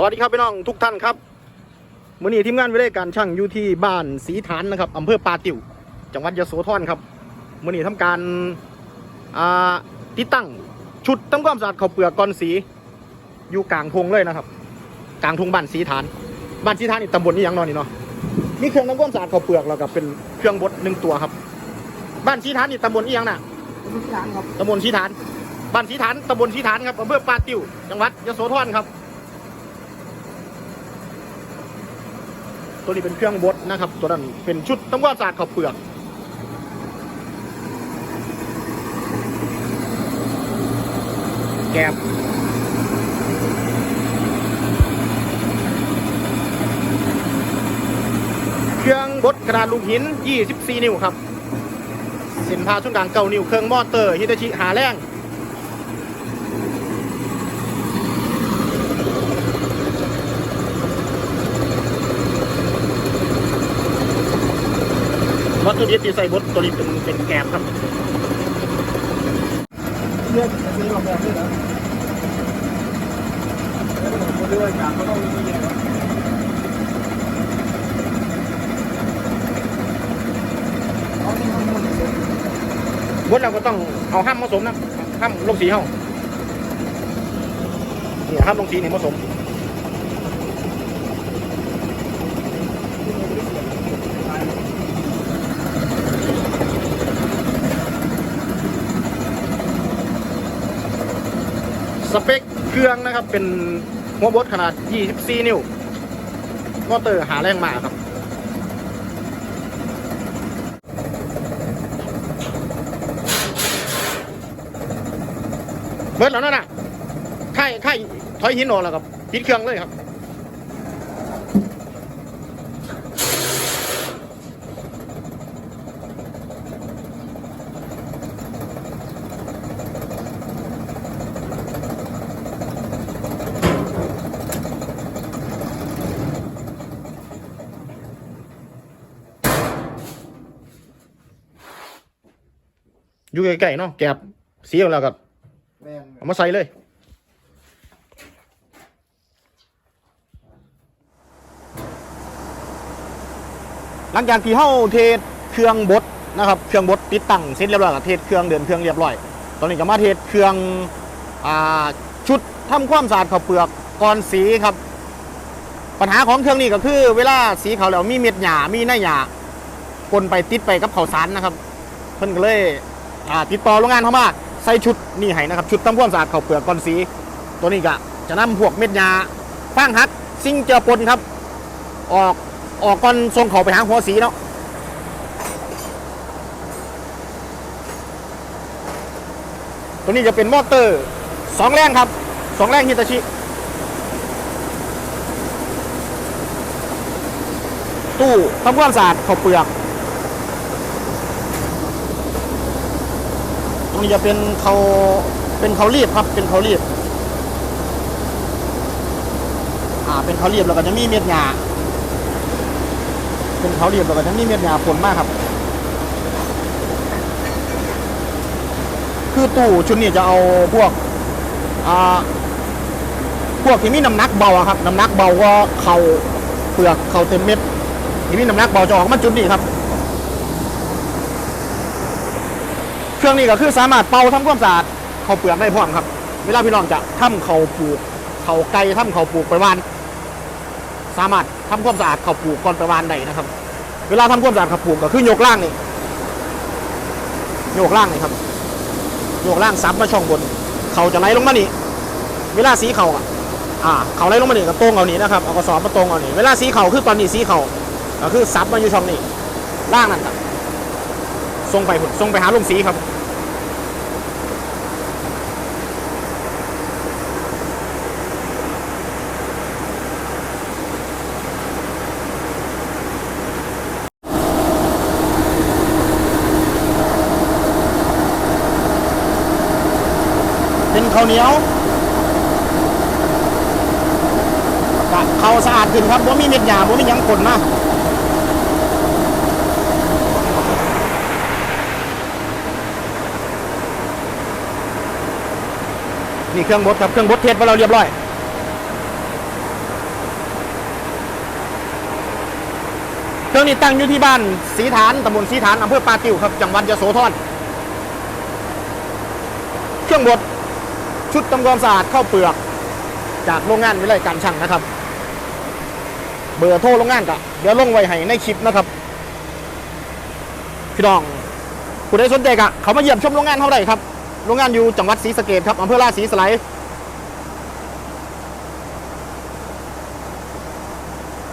สวัสดีครับพี่น้องทุกท่านครับมื้อนี้ทีมงานวิทยการช่างอยู่ที่บ้านสีฐานนะครับอำเภอปาติวจังหวัดยโสธรครับมื้อนี้ทำการอ่าติดตั้งชุดทำความสะอาดข้าวเปลือกก้อนสี อยู่กลางทงเลยนะครับ กลางทงบ้านสีฐาน บ้านสีฐานนี่ตำบลนี่ยังนอนนี่เนาะมีเครื่องทำความสะอาดข้าวเปลือกแล้วก็เป็นเครื่องบดหนึ่งตัวครับ บ้านสีฐานนี่ตำบลนี่ยังน่ะทุกอย่างครับตำบลสีฐาน บ้านสีฐานตำบลสีฐานครับอำเภอปาติวจังหวัดยโสธรครับ ตัวนี้เป็นเครื่องบดนะครับ ตัวนั้นเป็นชุดทำความสะอาดข้าวเปลือกแกบเครื่องบดกระดาษลูกหิน 24 นิ้วครับส้นผ่าศูนกลางเก้านิ้ว เครื่องมอเตอร์ฮิตาชิหาแรง ตถุดิบที่ใสบดตัวนี้เป็นเป็นแกบครับเลือกซื้อลองแบบนี้นะแล้วผมเลือกจากก็ต้องมีเยอะเอาที่มันมันเสร็จบดเราก็ต้องเอาห้ามผสมนะห้ามลงสีเฮานี่ห้ามลงสีนี่ผสม เปคเครื่องนะครับ เป็นหัวบดขนาด 24 นิ้วมอเตอร์หาแรงมาครับ เบิดแล้วนั่นน่ะค่ายค่ายถอยหินออกแล้วครับปิดเครื่องเลยครับ อยู่ใกล้ๆเนาะแกบสีของเรากับแม่งเอามาใส่เลย หลังจากที่เฮาเทสเครื่องบดนะครับเครื่องบดติดตั้งเสร็จเรียบร้อยกับเทสเครื่องเดินเครื่องเรียบร้อย ตอนนี้ก็มาเทสเครื่องอ่าชุดทำความสะอาดข้าวเปลือกก่อนสีครับ ปัญหาของเครื่องนี้ก็คือ เวลาสีเขาวแล้วมีเม็ดหญ้ามีหน้าหญ้าปนไปติดไปกับข้าวสารนะครับ เพิ่นก็เลย อ่าติดต่อโรงงานเขามาใส่ชุดนี่ให้นะครับ ชุดทำความสะอาดข้าวเปลือกก่อนสี ตัวนี้ก็จะนำพวกเม็ดยาฟางหัดซิ่งเจือปนครับ ออกออกก่อนส่งเขาไปหาหัวสีเนาะตัวนี้จะเป็นมอเตอร์สองแรงครับสองแรงฮิตาชิ ตู้ทำความสะอาดข้าวเปลือก ตรง นี้จะเป็นเขาเป็นเขารีบครับ เป็นเขารีบ อ่า เป็นเขารีบแล้วก็จะมีเม็ดหญ้าเป็นเขารีบแล้วก็จะมีเม็ดหญ้าผลมากครับ คือตู้ชุดนี้จะเอาพวก อ่า พวกที่มีน้ำหนักเบาครับ น้ำหนักเบาก็เขาเปลือกเขาเต็มเม็ดที่มีน้ำหนักเบาจะออกมาจุดนี้ครับ เครื่องนี้ก็คือสามารถเป่าทำความสะอาดเขาวเปลือกได้พร้อมครับ เวลาพี่น้องจะทำข้าวปลูกข้าไก่ทำข้าวปลูกไปวาน สามารถทำความสะอาดเขาวปลูกก่อนไปวานได้นะครับ เวลาทำความสะอาดเขาวปลูกก็คือยกล่างนี่ยกล่างนี่ครับยกล่างซับมาช่องบน เขาจะไหลลงมานี่เวลาสีเขาอะอ่า เขาไหลลงมานี่ก็ตรงเอานี่นะครับเอากระสอบมาตรงเอานี่เวลาสีเขาคือตอนนี้สีเขาก็คือซับมาอยู่ช่องนี้ล่างนั่นครับ ส่งไปส่งไปหาลุงสีครับเป็นข้าวเหนียวกะเขาวสะอาดขึ้นครับว่ามีเม็ดหยาบ่มียังขนมาี่เครื่องบดครับเครื่องบดเทสไว้เราเรียบร้อยเครื่องนี้ตั้งอยู่ที่บ้านสีฐานตำบลสีฐานอำเภอปาติ๋วครับจังหวัดยะโสธรเครื่องบดชุดทำความสะอาดเข้าเปลือก จากโรงงานวิไลการช่างนะครับ เบอร์โทรโรงงานกะเดี๋ยวลงไว้ให้ในคลิปนะครับพี่น้องคุณได้สนใจกะเขามาเยี่ยมชมโรงงานเท่าไหร่ครับ โรงงานอยู่จังหวัดศรีสะเกดครับอำเภอราชสีสไลด์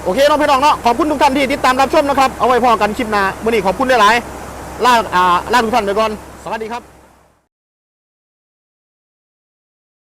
โอเคน้องพี่น้องเนาะขอบคุณทุกท่านที่ติดตามรับชมนะครับ เอาไว้พอกันคลิปหน้ามื่อนี้ขอบคุณหลายๆลาอ่าลาทุกท่านไปก่อน สวัสดีครับ